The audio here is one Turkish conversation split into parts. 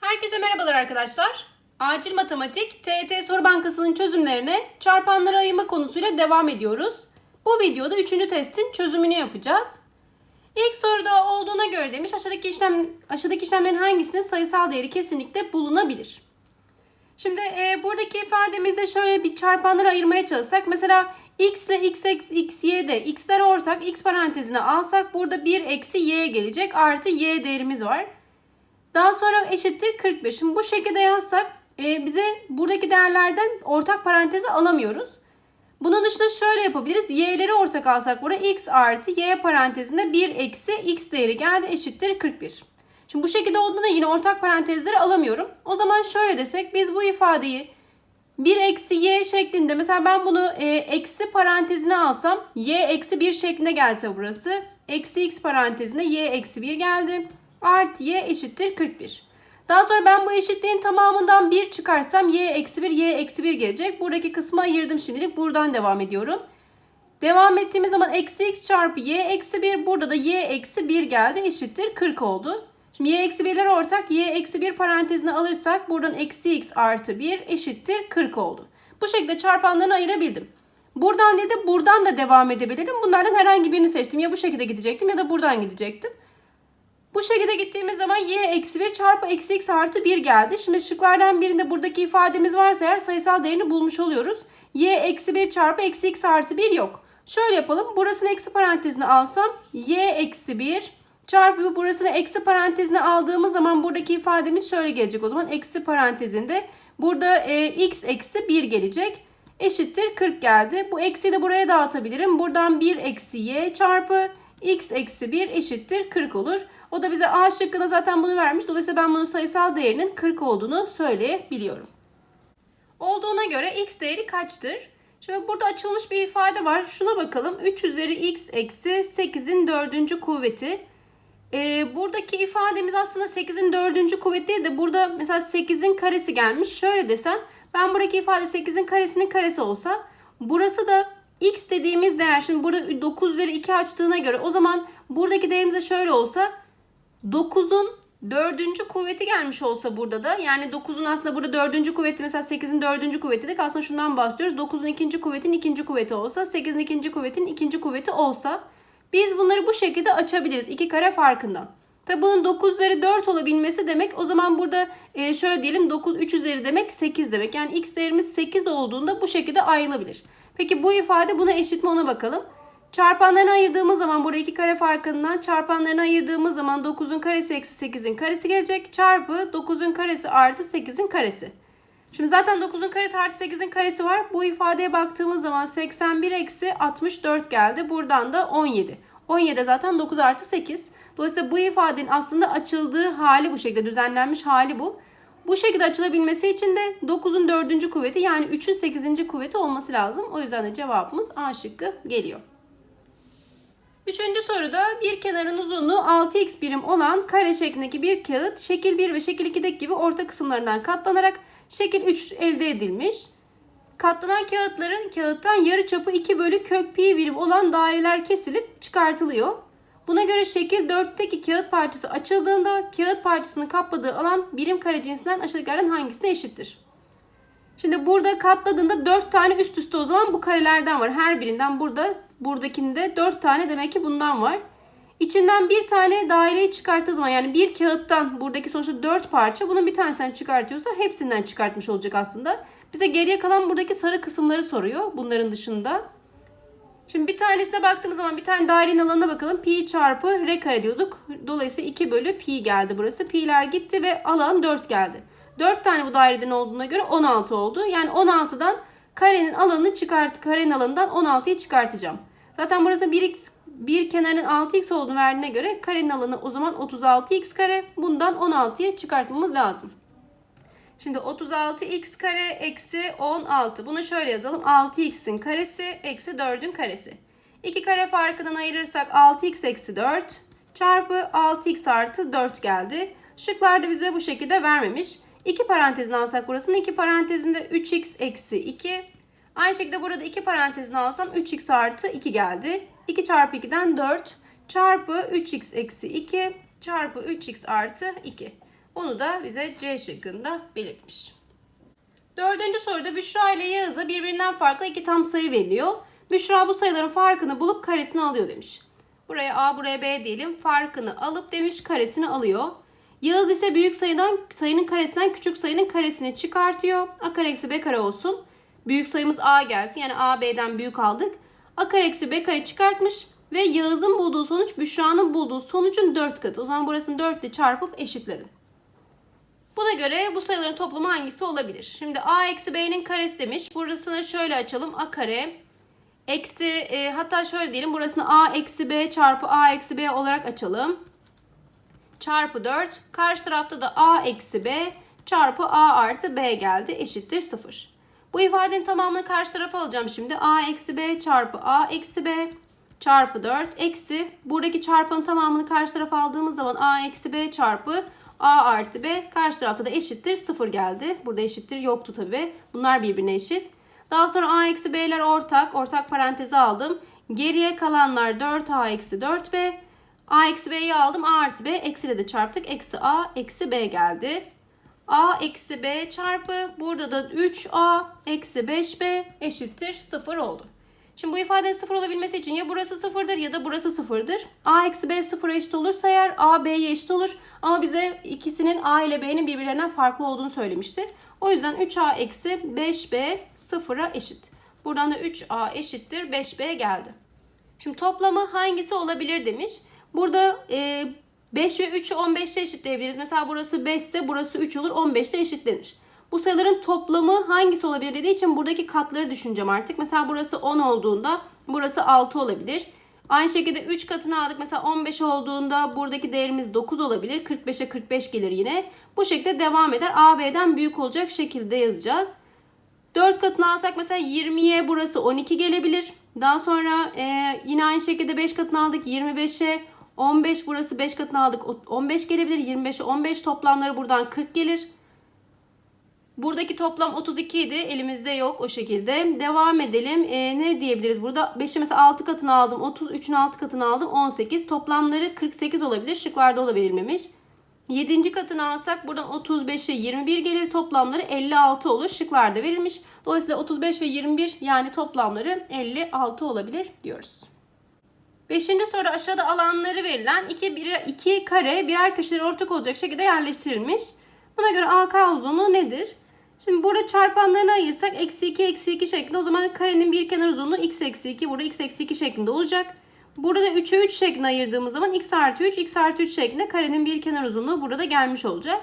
Herkese merhabalar arkadaşlar. Acil Matematik TET Soru Bankası'nın çözümlerine çarpanları ayırma konusuyla devam ediyoruz. Bu videoda 3. testin çözümünü yapacağız. İlk soruda olduğuna göre demiş aşağıdaki işlem aşağıdaki işlemlerin hangisinin sayısal değeri kesinlikle bulunabilir? Şimdi e, buradaki ifademizde şöyle bir çarpanları ayırmaya çalışsak. Mesela x ile x eksi x y'de x'ler ortak x parantezine alsak burada 1 eksi y gelecek artı y değerimiz var. Daha sonra eşittir 45. Şimdi bu şekilde yazsak e, bize buradaki değerlerden ortak paranteze alamıyoruz. Bunun dışında şöyle yapabiliriz. Y'leri ortak alsak burada x artı y parantezinde 1 eksi x değeri geldi eşittir 41. Şimdi bu şekilde olduğunda yine ortak parantezleri alamıyorum. O zaman şöyle desek biz bu ifadeyi 1 eksi y şeklinde mesela ben bunu e, eksi parantezine alsam y eksi 1 şeklinde gelse burası. Eksi x parantezine y eksi 1 geldi. Artı y eşittir 41. Daha sonra ben bu eşitliğin tamamından 1 çıkarsam y eksi 1 y eksi 1 gelecek. Buradaki kısmı ayırdım şimdilik. Buradan devam ediyorum. Devam ettiğimiz zaman eksi x çarpı y eksi 1 burada da y eksi 1 geldi eşittir 40 oldu. Şimdi y eksi 1'ler ortak y eksi 1 parantezine alırsak buradan eksi x artı 1 eşittir 40 oldu. Bu şekilde çarpanlarını ayırabildim. Buradan dedi buradan da devam edebilirim. Bunlardan herhangi birini seçtim. Ya bu şekilde gidecektim ya da buradan gidecektim. Bu şekilde gittiğimiz zaman y eksi 1 çarpı eksi x artı 1 geldi. Şimdi şıklardan birinde buradaki ifademiz varsa eğer sayısal değerini bulmuş oluyoruz. y eksi 1 çarpı eksi x artı 1 yok. Şöyle yapalım. Burasını eksi parantezine alsam y eksi 1 çarpı burasını eksi parantezine aldığımız zaman buradaki ifademiz şöyle gelecek. O zaman eksi parantezinde burada e, x eksi 1 gelecek. Eşittir 40 geldi. Bu eksiyi de buraya dağıtabilirim. Buradan 1 eksi y çarpı x eksi 1 eşittir 40 olur. O da bize A şıkkında zaten bunu vermiş. Dolayısıyla ben bunun sayısal değerinin 40 olduğunu söyleyebiliyorum. Olduğuna göre x değeri kaçtır? Şimdi burada açılmış bir ifade var. Şuna bakalım. 3 üzeri x eksi 8'in 4. kuvveti. Ee, buradaki ifademiz aslında 8'in 4. kuvveti de burada mesela 8'in karesi gelmiş. Şöyle desem ben buradaki ifade 8'in karesinin karesi olsa burası da x dediğimiz değer şimdi burada 9 üzeri 2 açtığına göre o zaman buradaki değerimiz de şöyle olsa 9'un dördüncü kuvveti gelmiş olsa burada da yani 9'un aslında burada dördüncü kuvveti mesela 8'in dördüncü kuvveti de aslında şundan bahsediyoruz. 9'un ikinci kuvvetin ikinci kuvveti olsa 8'in ikinci kuvvetin ikinci kuvveti olsa biz bunları bu şekilde açabiliriz. iki kare farkından. Tabi bunun 9 üzeri 4 olabilmesi demek o zaman burada e, şöyle diyelim 9 3 üzeri demek 8 demek. Yani x değerimiz 8 olduğunda bu şekilde ayrılabilir. Peki bu ifade buna eşit mi ona bakalım. Çarpanlarını ayırdığımız zaman burada iki kare farkından çarpanlarını ayırdığımız zaman 9'un karesi eksi 8'in karesi gelecek. Çarpı 9'un karesi artı 8'in karesi. Şimdi zaten 9'un karesi artı 8'in karesi var. Bu ifadeye baktığımız zaman 81 eksi 64 geldi. Buradan da 17. 17 zaten 9 artı 8. Dolayısıyla bu ifadenin aslında açıldığı hali bu şekilde düzenlenmiş hali bu. Bu şekilde açılabilmesi için de 9'un 4. kuvveti yani 3'ün 8. kuvveti olması lazım. O yüzden de cevabımız A şıkkı geliyor. Üçüncü soruda bir kenarın uzunluğu 6x birim olan kare şeklindeki bir kağıt şekil 1 ve şekil 2'deki gibi orta kısımlarından katlanarak şekil 3 elde edilmiş. Katlanan kağıtların kağıttan yarı çapı 2 bölü kök pi birim olan daireler kesilip çıkartılıyor. Buna göre şekil 4'teki kağıt parçası açıldığında kağıt parçasını kapladığı alan birim kare cinsinden aşağıdakilerden hangisine eşittir? Şimdi burada katladığında 4 tane üst üste o zaman bu karelerden var. Her birinden burada buradakinde 4 tane demek ki bundan var. İçinden bir tane daireyi çıkarttığı zaman yani bir kağıttan buradaki sonuçta 4 parça bunun bir tanesinden çıkartıyorsa hepsinden çıkartmış olacak aslında. Bize geriye kalan buradaki sarı kısımları soruyor bunların dışında. Şimdi bir tanesine baktığımız zaman bir tane dairenin alanına bakalım. Pi çarpı r kare diyorduk. Dolayısıyla 2 bölü pi geldi burası. Pi'ler gitti ve alan 4 geldi. 4 tane bu daireden olduğuna göre 16 oldu. Yani 16'dan karenin alanını çıkart karenin alanından 16'yı çıkartacağım. Zaten burası 1x bir kenarın 6x olduğunu verdiğine göre karenin alanı o zaman 36x kare. Bundan 16'ya çıkartmamız lazım. Şimdi 36x kare eksi 16. Bunu şöyle yazalım. 6x'in karesi eksi 4'ün karesi. 2 kare farkından ayırırsak 6x eksi 4 çarpı 6x artı 4 geldi. Şıklarda bize bu şekilde vermemiş. 2 parantezini alsak burasının 2 parantezinde 3x eksi 2. Aynı şekilde burada 2 parantezini alsam 3x artı 2 geldi. 2 çarpı 2'den 4 çarpı 3x eksi 2 çarpı 3x artı 2. Bunu da bize C şıkkında belirtmiş. Dördüncü soruda Büşra ile Yağız'a birbirinden farklı iki tam sayı veriliyor. Büşra bu sayıların farkını bulup karesini alıyor demiş. Buraya A buraya B diyelim. Farkını alıp demiş karesini alıyor. Yağız ise büyük sayıdan sayının karesinden küçük sayının karesini çıkartıyor. A kare eksi B kare olsun. Büyük sayımız A gelsin. Yani A B'den büyük aldık. A kare eksi B kare çıkartmış. Ve Yağız'ın bulduğu sonuç Büşra'nın bulduğu sonucun 4 katı. O zaman burasını 4 ile çarpıp eşitledim. Buna göre bu sayıların toplamı hangisi olabilir? Şimdi a eksi b'nin karesi demiş. Burasını şöyle açalım. a kare eksi e, hatta şöyle diyelim. Burasını a eksi b çarpı a eksi b olarak açalım. Çarpı 4. Karşı tarafta da a eksi b çarpı a artı b geldi. Eşittir 0. Bu ifadenin tamamını karşı tarafa alacağım şimdi. a eksi b çarpı a eksi b çarpı 4 eksi buradaki çarpanın tamamını karşı tarafa aldığımız zaman a eksi b çarpı a artı b karşı tarafta da eşittir 0 geldi. Burada eşittir yoktu tabi. Bunlar birbirine eşit. Daha sonra a eksi b'ler ortak. Ortak paranteze aldım. Geriye kalanlar 4a eksi 4b. a eksi b'yi aldım. a artı b eksiyle de çarptık. Eksi a eksi b geldi. a eksi b çarpı burada da 3a eksi 5b eşittir 0 oldu. Şimdi bu ifadenin sıfır olabilmesi için ya burası sıfırdır ya da burası sıfırdır. A eksi B sıfıra eşit olursa eğer A B'ye eşit olur. Ama bize ikisinin A ile B'nin birbirlerinden farklı olduğunu söylemişti. O yüzden 3A eksi 5B sıfıra eşit. Buradan da 3A eşittir 5B geldi. Şimdi toplamı hangisi olabilir demiş. Burada e, 5 ve 3'ü 15'te eşitleyebiliriz. Mesela burası 5 ise burası 3 olur 15'te eşitlenir. Bu sayıların toplamı hangisi olabilir dediği için buradaki katları düşüneceğim artık. Mesela burası 10 olduğunda burası 6 olabilir. Aynı şekilde 3 katını aldık. Mesela 15 olduğunda buradaki değerimiz 9 olabilir. 45'e 45 gelir yine. Bu şekilde devam eder. A, B'den büyük olacak şekilde yazacağız. 4 katını alsak mesela 20'ye burası 12 gelebilir. Daha sonra e, yine aynı şekilde 5 katını aldık 25'e 15 burası 5 katını aldık 15 gelebilir. 25'e 15 toplamları buradan 40 gelir. Buradaki toplam 32 idi. Elimizde yok o şekilde. Devam edelim. E, ne diyebiliriz burada? 5'i mesela 6 katını aldım. 30, 3'ün 6 katını aldım. 18. Toplamları 48 olabilir. Şıklarda da verilmemiş. 7. katını alsak buradan 35'e 21 gelir. Toplamları 56 olur. Şıklarda verilmiş. Dolayısıyla 35 ve 21 yani toplamları 56 olabilir diyoruz. Beşinci soru aşağıda alanları verilen iki, bir, iki kare birer köşeleri ortak olacak şekilde yerleştirilmiş. Buna göre AK uzunluğu nedir? Şimdi burada çarpanlarını ayırsak eksi 2 eksi 2 şeklinde o zaman karenin bir kenar uzunluğu x eksi 2 burada x eksi 2 şeklinde olacak. Burada da 3'e 3 şeklinde ayırdığımız zaman x artı 3 x artı 3 şeklinde karenin bir kenar uzunluğu burada gelmiş olacak.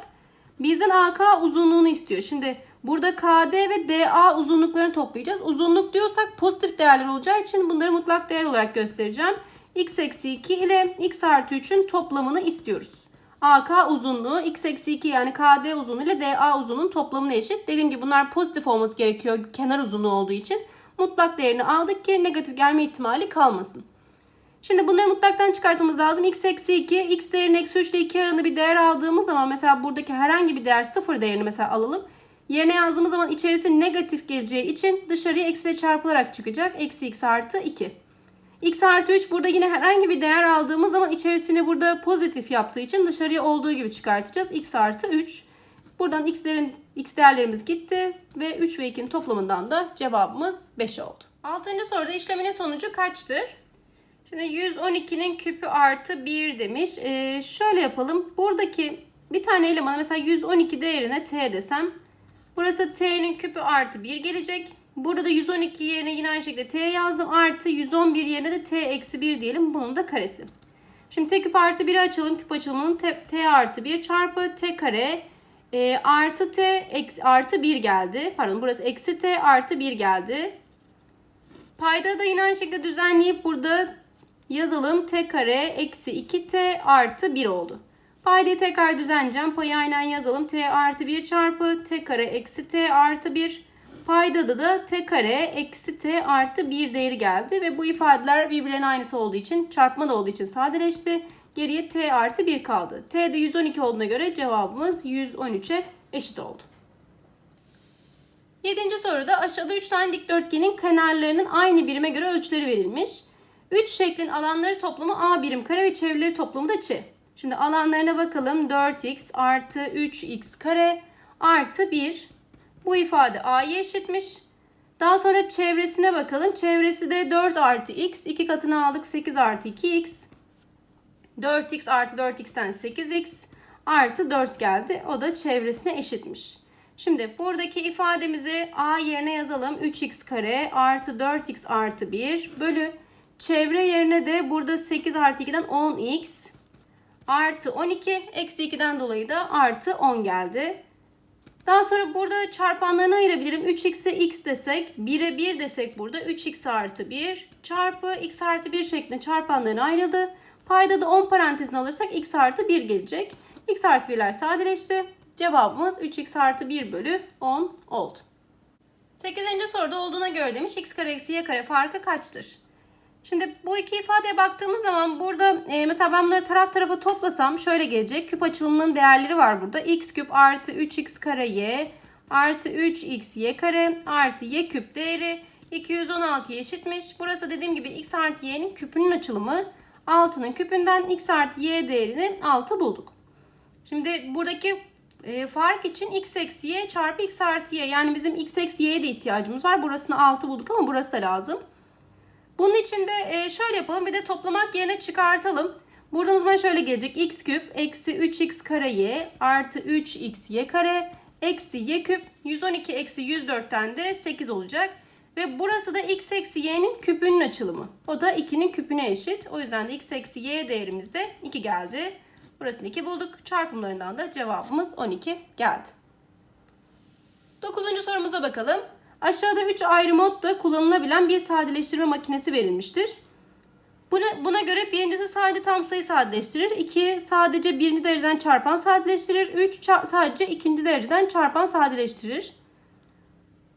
Bizden AK uzunluğunu istiyor. Şimdi burada KD ve DA uzunluklarını toplayacağız. Uzunluk diyorsak pozitif değerler olacağı için bunları mutlak değer olarak göstereceğim. x eksi 2 ile x artı 3'ün toplamını istiyoruz. AK uzunluğu x eksi 2 yani KD uzunluğu ile DA uzunluğunun toplamına eşit. Dediğim gibi bunlar pozitif olması gerekiyor kenar uzunluğu olduğu için. Mutlak değerini aldık ki negatif gelme ihtimali kalmasın. Şimdi bunları mutlaktan çıkartmamız lazım. x eksi 2, x değerinin eksi 3 ile 2 arasında bir değer aldığımız zaman mesela buradaki herhangi bir değer sıfır değerini mesela alalım. Yerine yazdığımız zaman içerisi negatif geleceği için dışarıya eksiyle çarpılarak çıkacak. Eksi x artı 2. X artı 3 burada yine herhangi bir değer aldığımız zaman içerisini burada pozitif yaptığı için dışarıya olduğu gibi çıkartacağız. X artı 3. Buradan x'lerin x değerlerimiz gitti ve 3 ve 2'nin toplamından da cevabımız 5 oldu. Altıncı soruda işleminin sonucu kaçtır? Şimdi 112'nin küpü artı 1 demiş. Ee, şöyle yapalım. Buradaki bir tane elemana mesela 112 değerine t desem. Burası t'nin küpü artı 1 gelecek. Burada da 112 yerine yine aynı şekilde t yazdım. Artı 111 yerine de t eksi 1 diyelim. Bunun da karesi. Şimdi t küp artı 1'i açalım. Küp açılımının t, t artı 1 çarpı t kare e, artı t eksi, artı 1 geldi. Pardon burası eksi t artı 1 geldi. Payda da yine aynı şekilde düzenleyip burada yazalım. t kare eksi 2t artı 1 oldu. Paydayı tekrar düzenleyeceğim. Payı aynen yazalım. t artı 1 çarpı t kare eksi t artı 1 Paydada da t kare eksi t artı 1 değeri geldi. Ve bu ifadeler birbirlerinin aynısı olduğu için çarpma da olduğu için sadeleşti. Geriye t artı 1 kaldı. t de 112 olduğuna göre cevabımız 113'e eşit oldu. Yedinci soruda aşağıda 3 tane dikdörtgenin kenarlarının aynı birime göre ölçüleri verilmiş. 3 şeklin alanları toplamı A birim kare ve çevreleri toplamı da Ç. Şimdi alanlarına bakalım. 4x artı 3x kare artı 1. Bu ifade A'ya eşitmiş. Daha sonra çevresine bakalım. Çevresi de 4 artı x. 2 katını aldık. 8 artı 2x. 4x artı 4x'ten 8x artı 4 geldi. O da çevresine eşitmiş. Şimdi buradaki ifademizi a yerine yazalım. 3x kare artı 4x artı 1 bölü. Çevre yerine de burada 8 artı 2'den 10x artı 12 eksi 2'den dolayı da artı 10 geldi. Daha sonra burada çarpanlarını ayırabilirim. 3x'e x desek, 1'e 1 desek burada 3x artı 1 çarpı x artı 1 şeklinde çarpanlarına ayrıldı. Payda da 10 parantezine alırsak x artı 1 gelecek. x artı 1'ler sadeleşti. Cevabımız 3x artı 1 bölü 10 oldu. 8. soruda olduğuna göre demiş x kare eksi y kare farkı kaçtır? Şimdi bu iki ifadeye baktığımız zaman burada e, mesela ben bunları taraf tarafa toplasam şöyle gelecek. Küp açılımının değerleri var burada. x küp artı 3x kare y artı 3x y kare artı y küp değeri 216'ya eşitmiş. Burası dediğim gibi x artı y'nin küpünün açılımı. 6'nın küpünden x artı y değerini 6 bulduk. Şimdi buradaki e, fark için x eksi y çarpı x artı y. Yani bizim x eksi y'ye de ihtiyacımız var. Burasını 6 bulduk ama burası da lazım. Bunun için de e, şöyle yapalım. Bir de toplamak yerine çıkartalım. Buradan o şöyle gelecek. x küp eksi 3x kare y artı 3x y kare eksi y küp 112 eksi 104'ten de 8 olacak. Ve burası da x eksi y'nin küpünün açılımı. O da 2'nin küpüne eşit. O yüzden de x eksi y değerimiz de 2 geldi. Burasını 2 bulduk. Çarpımlarından da cevabımız 12 geldi. 9. sorumuza bakalım. Aşağıda 3 ayrı modda kullanılabilen bir sadeleştirme makinesi verilmiştir. Buna, göre birincisi sadece tam sayı sadeleştirir. 2 sadece birinci dereceden çarpan sadeleştirir. 3 sadece ikinci dereceden çarpan sadeleştirir.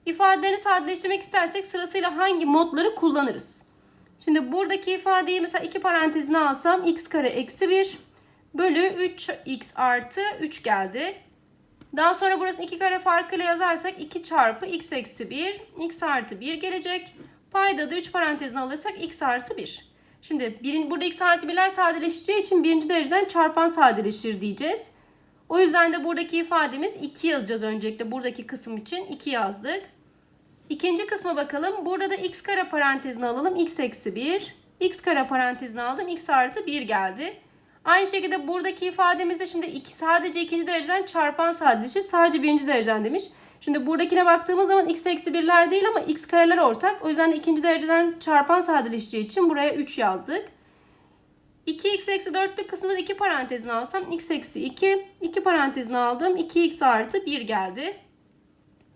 İfadeleri sadeleştirmek istersek sırasıyla hangi modları kullanırız? Şimdi buradaki ifadeyi mesela iki parantezine alsam x kare eksi 1 bölü 3x artı 3 geldi. Daha sonra burasını 2 kare farkıyla yazarsak 2 çarpı x eksi 1 x artı 1 gelecek. Payda da 3 parantezine alırsak x artı 1. Şimdi birin, burada x artı 1'ler sadeleşeceği için birinci dereceden çarpan sadeleşir diyeceğiz. O yüzden de buradaki ifademiz 2 yazacağız öncelikle. Buradaki kısım için 2 yazdık. İkinci kısma bakalım. Burada da x kare parantezine alalım. x eksi 1. x kare parantezine aldım. x artı 1 geldi. Aynı şekilde buradaki ifademizde şimdi iki, sadece ikinci dereceden çarpan sadeleşir. Sadece birinci dereceden demiş. Şimdi buradakine baktığımız zaman x eksi 1'ler değil ama x kareler ortak. O yüzden de ikinci dereceden çarpan sadeleşeceği için buraya 3 yazdık. 2x eksi 4'lük kısmında da 2 parantezine alsam x eksi 2. 2 parantezine aldım. 2x artı 1 geldi.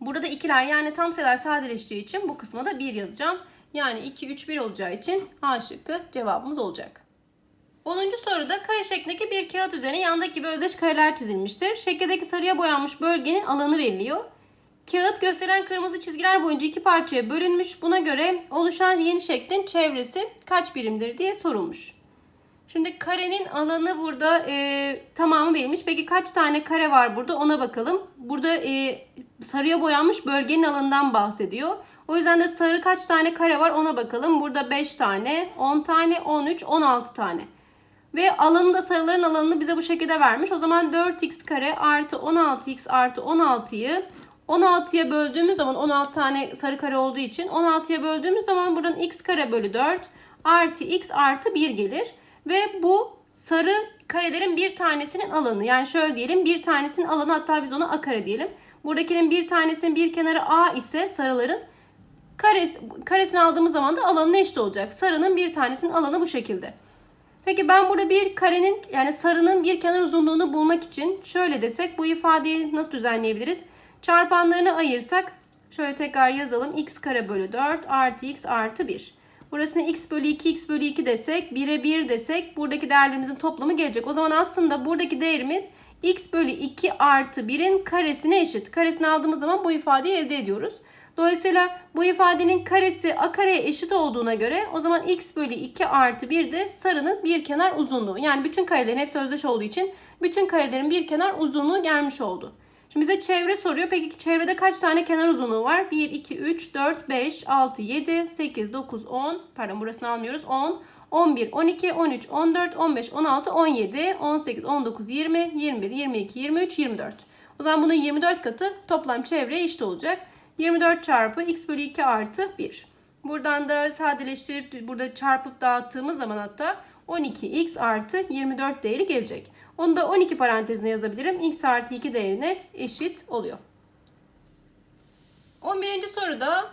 Burada ikiler yani tam sayılar sadeleşeceği için bu kısma da 1 yazacağım. Yani 2, 3, 1 olacağı için A şıkkı cevabımız olacak. 10. soruda kare şeklindeki bir kağıt üzerine yandaki gibi özdeş kareler çizilmiştir. Şekildeki sarıya boyanmış bölgenin alanı veriliyor. Kağıt gösteren kırmızı çizgiler boyunca iki parçaya bölünmüş. Buna göre oluşan yeni şeklin çevresi kaç birimdir diye sorulmuş. Şimdi karenin alanı burada e, tamamı verilmiş. Peki kaç tane kare var burada ona bakalım. Burada e, sarıya boyanmış bölgenin alanından bahsediyor. O yüzden de sarı kaç tane kare var ona bakalım. Burada 5 tane, 10 tane, 13, 16 tane. Ve alanı da sayıların alanını bize bu şekilde vermiş. O zaman 4x kare artı 16x artı 16'yı 16'ya böldüğümüz zaman 16 tane sarı kare olduğu için 16'ya böldüğümüz zaman buradan x kare bölü 4 artı x artı 1 gelir. Ve bu sarı karelerin bir tanesinin alanı. Yani şöyle diyelim bir tanesinin alanı hatta biz ona a kare diyelim. Buradakinin bir tanesinin bir kenarı a ise sarıların karesi, karesini aldığımız zaman da alanı eşit olacak. Sarının bir tanesinin alanı bu şekilde. Peki ben burada bir karenin yani sarının bir kenar uzunluğunu bulmak için şöyle desek bu ifadeyi nasıl düzenleyebiliriz? Çarpanlarını ayırsak şöyle tekrar yazalım. x kare bölü 4 artı x artı 1. Burasını x bölü 2 x bölü 2 desek 1'e 1 desek buradaki değerlerimizin toplamı gelecek. O zaman aslında buradaki değerimiz x bölü 2 artı 1'in karesine eşit. Karesini aldığımız zaman bu ifadeyi elde ediyoruz. Dolayısıyla bu ifadenin karesi a kareye eşit olduğuna göre o zaman x bölü 2 artı 1 de sarının bir kenar uzunluğu. Yani bütün karelerin hepsi özdeş olduğu için bütün karelerin bir kenar uzunluğu gelmiş oldu. Şimdi bize çevre soruyor. Peki çevrede kaç tane kenar uzunluğu var? 1, 2, 3, 4, 5, 6, 7, 8, 9, 10. Pardon burasını almıyoruz. 10, 11, 12, 13, 14, 15, 16, 17, 18, 19, 20, 21, 22, 23, 24. O zaman bunun 24 katı toplam çevreye eşit olacak. 24 çarpı x bölü 2 artı 1. Buradan da sadeleştirip burada çarpıp dağıttığımız zaman hatta 12x artı 24 değeri gelecek. Onu da 12 parantezine yazabilirim. x artı 2 değerine eşit oluyor. 11. soruda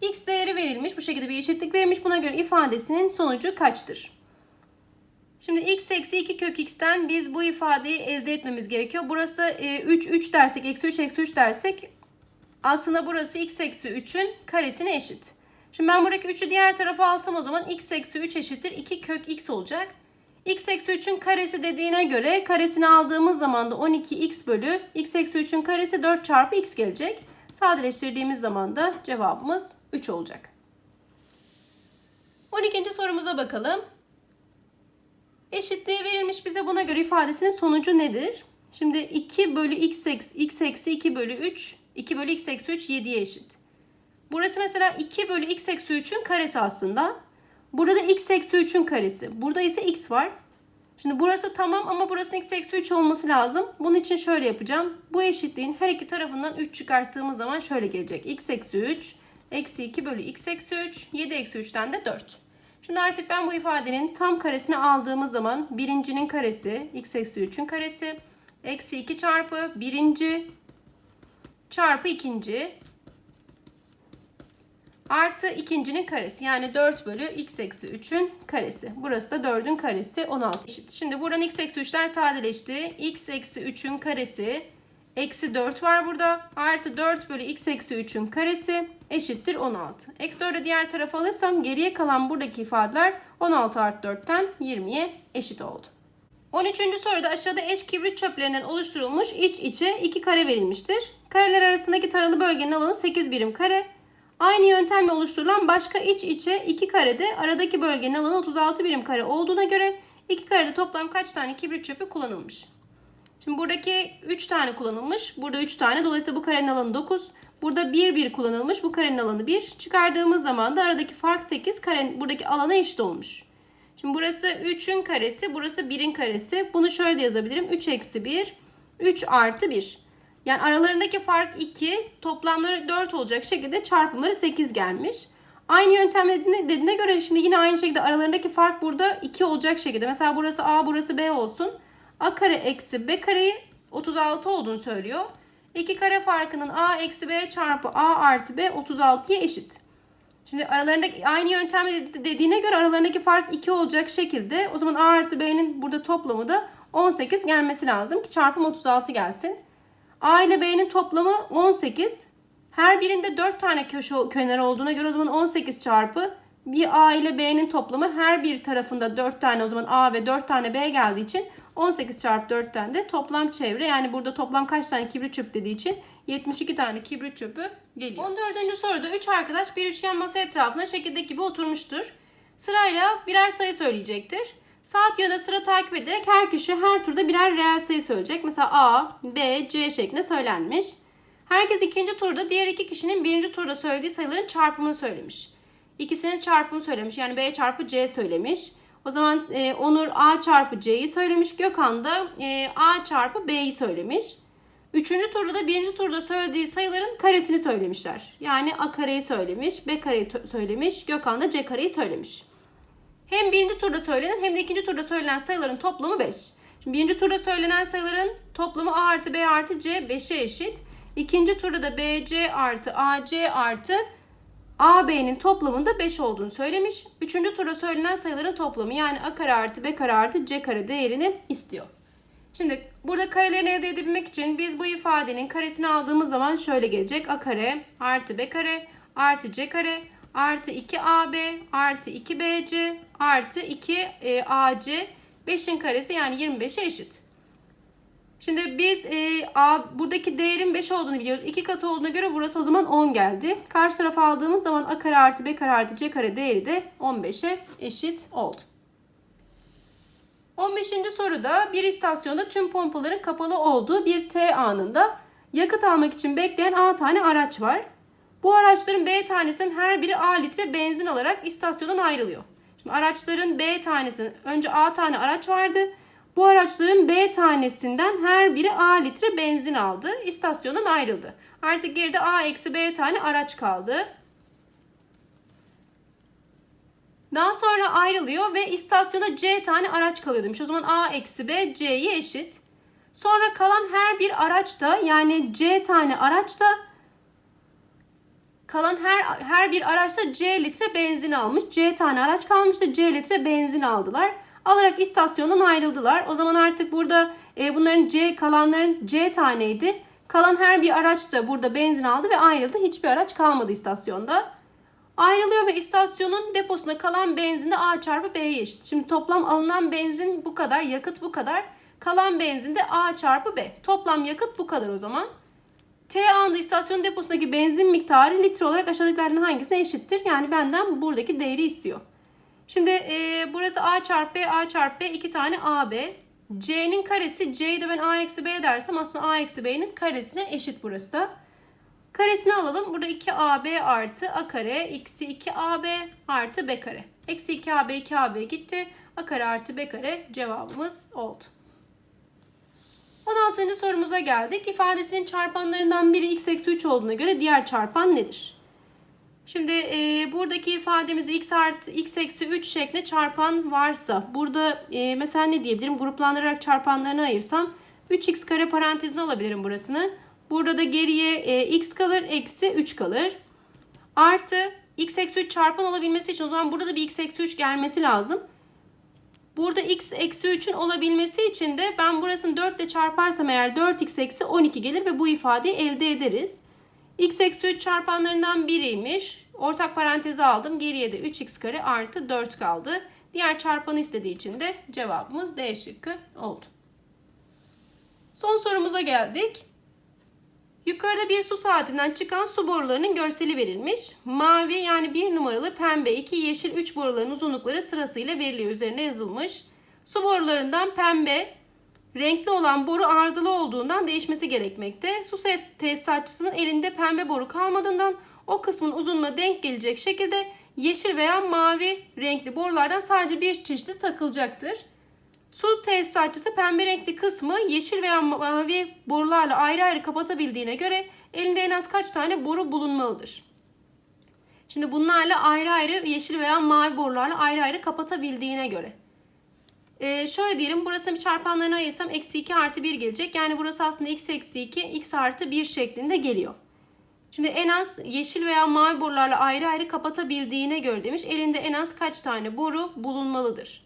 x değeri verilmiş. Bu şekilde bir eşitlik verilmiş. Buna göre ifadesinin sonucu kaçtır? Şimdi x eksi 2 kök x'ten biz bu ifadeyi elde etmemiz gerekiyor. Burası e, 3 3 dersek eksi 3 eksi 3 dersek aslında burası x eksi 3'ün karesine eşit. Şimdi ben buradaki 3'ü diğer tarafa alsam o zaman x eksi 3 eşittir 2 kök x olacak. x eksi 3'ün karesi dediğine göre karesini aldığımız zaman da 12x bölü x eksi 3'ün karesi 4 çarpı x gelecek. Sadeleştirdiğimiz zaman da cevabımız 3 olacak. 12. sorumuza bakalım. Eşitliği verilmiş bize buna göre ifadesinin sonucu nedir? Şimdi 2 bölü x eksi, x eksi 2 bölü 3 2 bölü x eksi 3 7'ye eşit. Burası mesela 2 bölü x eksi 3'ün karesi aslında. Burada x eksi 3'ün karesi. Burada ise x var. Şimdi burası tamam ama burasının x eksi 3 olması lazım. Bunun için şöyle yapacağım. Bu eşitliğin her iki tarafından 3 çıkarttığımız zaman şöyle gelecek. x eksi 3 eksi 2 bölü x eksi 3 7 eksi 3'ten de 4. Şimdi artık ben bu ifadenin tam karesini aldığımız zaman birincinin karesi x eksi 3'ün karesi eksi 2 çarpı birinci çarpı ikinci artı ikincinin karesi yani 4 bölü x eksi 3'ün karesi. Burası da 4'ün karesi 16 eşit. Şimdi buradan x eksi 3'ler sadeleşti. x eksi 3'ün karesi eksi 4 var burada. Artı 4 bölü x eksi 3'ün karesi eşittir 16. Eksi 4'ü diğer tarafa alırsam geriye kalan buradaki ifadeler 16 artı 4'ten 20'ye eşit oldu. 13. soruda aşağıda eş kibrit çöplerinden oluşturulmuş iç içe iki kare verilmiştir. Kareler arasındaki taralı bölgenin alanı 8 birim kare. Aynı yöntemle oluşturulan başka iç içe iki karede aradaki bölgenin alanı 36 birim kare olduğuna göre iki karede toplam kaç tane kibrit çöpü kullanılmış? Şimdi buradaki 3 tane kullanılmış. Burada 3 tane. Dolayısıyla bu karenin alanı 9. Burada 1 1 kullanılmış. Bu karenin alanı 1. Çıkardığımız zaman da aradaki fark 8. Karenin buradaki alana eşit olmuş. Şimdi burası 3'ün karesi. Burası 1'in karesi. Bunu şöyle yazabilirim. 3 eksi 1. 3 artı 1. Yani aralarındaki fark 2. Toplamları 4 olacak şekilde çarpımları 8 gelmiş. Aynı yöntem dediğine, göre şimdi yine aynı şekilde aralarındaki fark burada 2 olacak şekilde. Mesela burası A burası B olsun. A kare eksi B kareyi 36 olduğunu söylüyor. 2 kare farkının A eksi B çarpı A artı B 36'ya eşit. Şimdi aralarındaki aynı yöntem dediğine göre aralarındaki fark 2 olacak şekilde o zaman A artı B'nin burada toplamı da 18 gelmesi lazım ki çarpım 36 gelsin. A ile B'nin toplamı 18. Her birinde 4 tane köşe kenar olduğuna göre o zaman 18 çarpı bir A ile B'nin toplamı her bir tarafında 4 tane o zaman A ve 4 tane B geldiği için 18 çarpı 4'ten de toplam çevre yani burada toplam kaç tane kibrit çöpü dediği için 72 tane kibrit çöpü geliyor. 14. soruda 3 arkadaş bir üçgen masa etrafına şekildeki gibi oturmuştur. Sırayla birer sayı söyleyecektir. Saat yönde sıra takip ederek her kişi her turda birer reel sayı söyleyecek. Mesela A, B, C şeklinde söylenmiş. Herkes ikinci turda diğer iki kişinin birinci turda söylediği sayıların çarpımını söylemiş. İkisinin çarpımını söylemiş. Yani B çarpı C söylemiş. O zaman e, Onur A çarpı C'yi söylemiş. Gökhan da e, A çarpı B'yi söylemiş. Üçüncü turda da birinci turda söylediği sayıların karesini söylemişler. Yani A kareyi söylemiş, B kareyi söylemiş, Gökhan da C kareyi söylemiş. Hem birinci turda söylenen hem de ikinci turda söylenen sayıların toplamı 5. Şimdi birinci turda söylenen sayıların toplamı A artı B artı C 5'e eşit. İkinci turda da BC artı AC artı AB'nin toplamında 5 olduğunu söylemiş. Üçüncü turda söylenen sayıların toplamı yani A kare artı B kare artı C kare değerini istiyor. Şimdi burada karelerini elde edebilmek için biz bu ifadenin karesini aldığımız zaman şöyle gelecek. A kare artı B kare artı C kare artı 2AB artı 2BC artı 2AC 5'in karesi yani 25'e eşit. Şimdi biz e, A, buradaki değerin 5 olduğunu biliyoruz. 2 katı olduğuna göre burası o zaman 10 geldi. Karşı tarafa aldığımız zaman A kare artı B kare artı C kare değeri de 15'e eşit oldu. 15. soruda bir istasyonda tüm pompaların kapalı olduğu bir T anında yakıt almak için bekleyen A tane araç var. Bu araçların B tanesinin her biri A litre benzin alarak istasyondan ayrılıyor. Şimdi araçların B tanesinin önce A tane araç vardı. Bu araçların B tanesinden her biri A litre benzin aldı. İstasyondan ayrıldı. Artık geride A eksi B tane araç kaldı. Daha sonra ayrılıyor ve istasyona C tane araç kalıyor demiş. O zaman A eksi B C'ye eşit. Sonra kalan her bir araç da yani C tane araç da kalan her her bir araçta C litre benzin almış. C tane araç kalmıştı. C litre benzin aldılar. Alarak istasyondan ayrıldılar. O zaman artık burada e, bunların C kalanların C taneydi. Kalan her bir araç da burada benzin aldı ve ayrıldı. Hiçbir araç kalmadı istasyonda. Ayrılıyor ve istasyonun deposunda kalan benzin de A çarpı B'ye eşit. Şimdi toplam alınan benzin bu kadar, yakıt bu kadar. Kalan benzin de A çarpı B. Toplam yakıt bu kadar o zaman. T anında istasyon deposundaki benzin miktarı litre olarak aşağıdakilerden hangisine eşittir? Yani benden buradaki değeri istiyor. Şimdi e, burası A çarpı B, A çarpı B iki tane AB. C'nin karesi, C'yi de ben A eksi B dersem aslında A eksi B'nin karesine eşit burası da. Karesini alalım. Burada 2AB artı A kare eksi 2AB artı B kare. Eksi 2AB 2AB gitti. A kare artı B kare cevabımız oldu. 16. sorumuza geldik. İfadesinin çarpanlarından biri x eksi 3 olduğuna göre diğer çarpan nedir? Şimdi e, buradaki ifademizi x artı x eksi 3 şeklinde çarpan varsa burada e, mesela ne diyebilirim? Gruplandırarak çarpanlarını ayırsam 3x kare parantezine alabilirim burasını. Burada da geriye e, x kalır eksi 3 kalır. Artı x eksi 3 çarpan olabilmesi için o zaman burada da bir x eksi 3 gelmesi lazım. Burada x eksi 3'ün olabilmesi için de ben burasını 4 ile çarparsam eğer 4x eksi 12 gelir ve bu ifadeyi elde ederiz. x eksi 3 çarpanlarından biriymiş. Ortak paranteze aldım. Geriye de 3x kare artı 4 kaldı. Diğer çarpanı istediği için de cevabımız D şıkkı oldu. Son sorumuza geldik. Yukarıda bir su saatinden çıkan su borularının görseli verilmiş. Mavi yani bir numaralı pembe, iki yeşil, üç boruların uzunlukları sırasıyla veriliyor. Üzerine yazılmış. Su borularından pembe, renkli olan boru arızalı olduğundan değişmesi gerekmekte. Su tesisatçısının elinde pembe boru kalmadığından o kısmın uzunluğuna denk gelecek şekilde yeşil veya mavi renkli borulardan sadece bir çeşidi takılacaktır. Su tesisatçısı pembe renkli kısmı yeşil veya mavi borularla ayrı ayrı kapatabildiğine göre elinde en az kaç tane boru bulunmalıdır? Şimdi bunlarla ayrı ayrı yeşil veya mavi borularla ayrı ayrı kapatabildiğine göre. Ee, şöyle diyelim burasını bir çarpanlarına ayırsam eksi 2 artı 1 gelecek. Yani burası aslında x eksi 2 x artı 1 şeklinde geliyor. Şimdi en az yeşil veya mavi borularla ayrı ayrı kapatabildiğine göre demiş. Elinde en az kaç tane boru bulunmalıdır?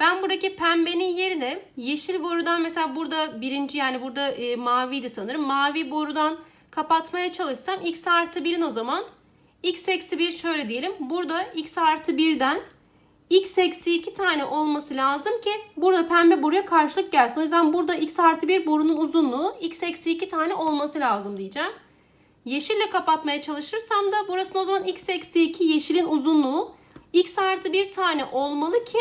Ben buradaki pembenin yerine yeşil borudan mesela burada birinci yani burada e, maviydi sanırım. Mavi borudan kapatmaya çalışsam x artı 1'in o zaman x eksi 1 şöyle diyelim. Burada x artı 1'den x eksi 2 tane olması lazım ki burada pembe boruya karşılık gelsin. O yüzden burada x artı 1 borunun uzunluğu x eksi 2 tane olması lazım diyeceğim. Yeşille kapatmaya çalışırsam da burasının o zaman x eksi 2 yeşilin uzunluğu x artı 1 tane olmalı ki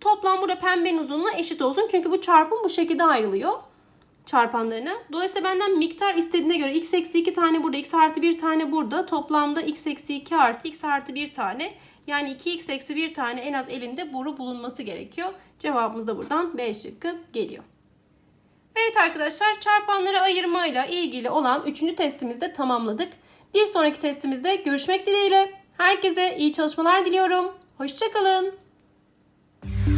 Toplam burada pembenin uzunluğuna eşit olsun. Çünkü bu çarpım bu şekilde ayrılıyor çarpanlarına. Dolayısıyla benden miktar istediğine göre x eksi 2 tane burada, x artı 1 tane burada. Toplamda x eksi 2 artı x artı 1 tane. Yani 2x eksi 1 tane en az elinde boru bulunması gerekiyor. Cevabımız da buradan B şıkkı geliyor. Evet arkadaşlar çarpanları ayırmayla ilgili olan 3. testimizi de tamamladık. Bir sonraki testimizde görüşmek dileğiyle. Herkese iyi çalışmalar diliyorum. Hoşçakalın. Thank you.